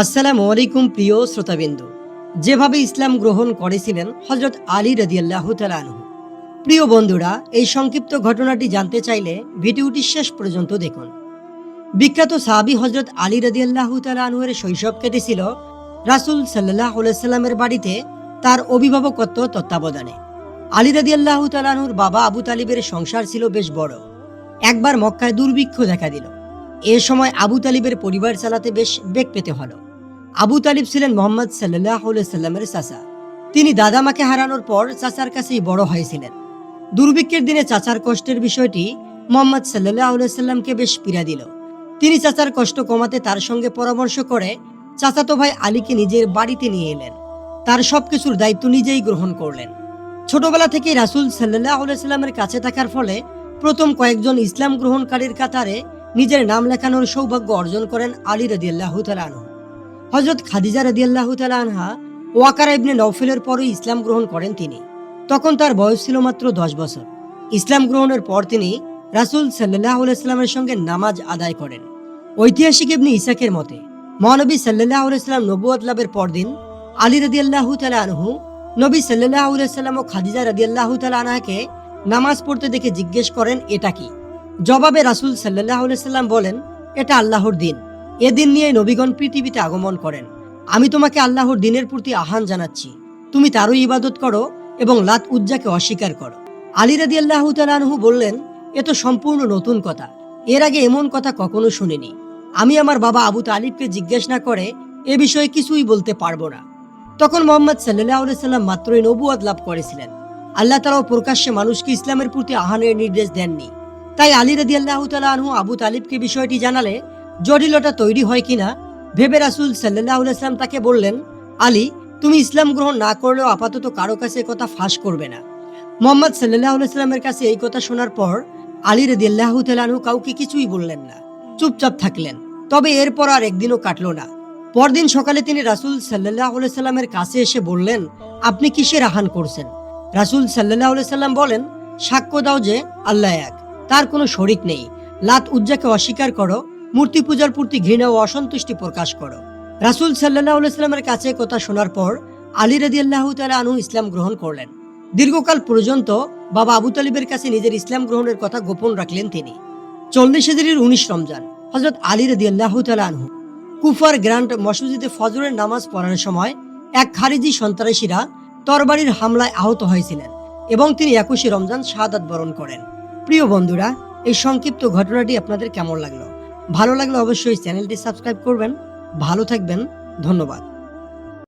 আসসালামু আলাইকুম প্রিয় শ্রোতাবিন্দু। যেভাবে ইসলাম গ্রহণ করেছিলেন হজরত আলী রদিয়াল্লাহ তালানহু প্রিয় বন্ধুরা, এই সংক্ষিপ্ত ঘটনাটি জানতে চাইলে ভিডিওটি শেষ পর্যন্ত দেখুন। বিখ্যাত সাহাবি হজরত আলী রদিয়াল্লাহ তালানহুয়ের শৈশব কেটেছিল রাসুল সাল্লাহ সাল্লামের বাড়িতে তার অভিভাবকত্ব তত্ত্বাবধানে। আলী রদিয়াল্লাহ তালানহুর বাবা আবু তালিবের সংসার ছিল বেশ বড়। একবার মক্কায় দুর্ভিক্ষ দেখা দিল। এ সময় আবু তালিবের পরিবার চালাতে বেশ বেগ পেতে হলো। আবু তালিব ছিলেন মোহাম্মদ সাল্লাহ সাল্লামের চাচা। তিনি দাদামাকে হারানোর পর চাচার কাছেই বড় হয়েছিলেন। দুর্ভিক্ষের দিনে চাচার কষ্টের বিষয়টি মোহাম্মদ সাল্লাহ সাল্লামকে বেশ পীড়া দিল। তিনি চাচার কষ্ট কমাতে তার সঙ্গে পরামর্শ করে চাচাতো ভাই আলীকে নিজের বাড়িতে নিয়ে এলেন। তার সবকিছুর দায়িত্ব নিজেই গ্রহণ করলেন। ছোটবেলা থেকে রাসুল সাল্লাহ সাল্লামের কাছে থাকার ফলে প্রথম কয়েকজন ইসলাম গ্রহণকারীর কাতারে নিজের নাম লেখানোর সৌভাগ্য অর্জন করেন আলী রদিয়াল্লাহ তালানহ হজরত খাদিজা রদিয়াল্লাহ আনহা ওয়াকারা ইবনে নৌফেলের পরই ইসলাম গ্রহণ করেন তিনি। তখন তার বয়স ছিল মাত্র দশ বছর। ইসলাম গ্রহণের পর তিনি রাসুল সাল্লাহ সাল্লামের সঙ্গে নামাজ আদায় করেন। ঐতিহাসিক ইবনে ইসাকের মতে, মহানবী সাল্লাহ সাল্লাম নবুয়াদ লাভের পরদিন আলী রদিয়াল্লাহ তালা আনহু, নবী সাল্লাহ সাল্লাম ও খাদিজা রদিয়াল্লাহ তালা আনহাকে নামাজ পড়তে দেখে জিজ্ঞেস করেন, এটা কি? জবাবে রাসুল সাল্লাহ সাল্লাম বলেন, এটা আল্লাহর দিন। এ দিন নিয়ে নবীগণ পৃথিবীতে আগমন করেন। আমি তোমাকে আল্লাহর দিনের প্রতি আহ্বান জানাচ্ছি। তুমি তারই ইবাদত করো এবং লাত উজ্জাকে অস্বীকার করো। আলী রাদি আল্লাহ তালানহু বললেন, এ তো সম্পূর্ণ নতুন কথা। এর আগে এমন কথা কখনো শুনিনি। আমি আমার বাবা আবু তালিবকে জিজ্ঞেস না করে, এ বিষয়ে কিছুই বলতে পারব না। তখন মোহাম্মদ সাল্লাহ সাল্লাম মাত্রই নবুয়াদ লাভ করেছিলেন। আল্লাহ তালাও প্রকাশ্যে মানুষকে ইসলামের প্রতি আহ্বানের নির্দেশ দেননি। তাই আলী রাদি আল্লাহ তালাহু আবু তালিবকে বিষয়টি জানালে জটিলতা তৈরি হয় কিনা ভেবে রাসুল সাল্লাহ সাল্লাম তাকে বললেন, আলী, তুমি ইসলাম গ্রহণ না করলেও আপাতত কারও কাছে কথা ফাঁস করবে না। মোহাম্মদ সাল্লাহ সাল্লামের কাছে এই কথা শোনার পর আলী রদিয়াল্লাহ তালাহু কাউকে কিছুই বললেন না, চুপচাপ থাকলেন। তবে এরপর আর একদিনও কাটলো না। পরদিন সকালে তিনি রাসুল সাল্লাহ সাল্লামের কাছে এসে বললেন, আপনি কিসের আহান করছেন? রাসুল সাল্লাহ সাল্লাম বলেন, সাক্ষ্য দাও যে আল্লাহ এক। তার কোনো শরিক নেই। লাত উজ্জাকে অস্বীকার করো, মূর্তি পূজার প্রতি ঘৃণা ও অসন্তুষ্টি প্রকাশ করো। রাসুল সাল্লাহ সাল্লামের কাছে কথা শোনার পর আলী রাদি আল্লাহ আনু ইসলাম গ্রহণ করলেন। দীর্ঘকাল পর্যন্ত বাবা আবু তালিবের কাছে নিজের ইসলাম গ্রহণের কথা গোপন রাখলেন তিনি। চল্লিশ হাজারের উনিশ রমজান হজরত আলী রাদি আল্লাহ আনহু। কুফার গ্র্যান্ড মসজিদে ফজরের নামাজ পড়ার সময় এক খারিজি সন্ত্রাসীরা তরবারির হামলায় আহত হয়েছিলেন এবং তিনি একুশে রমজান শাহাদাত বরণ করেন। প্রিয় বন্ধুরা, এই সংক্ষিপ্ত ঘটনাটি আপনাদের কেমন লাগল? ভালো লাগলে অবশ্যই চ্যানেলটি সাবস্ক্রাইব করবেন। ভালো থাকবেন। ধন্যবাদ।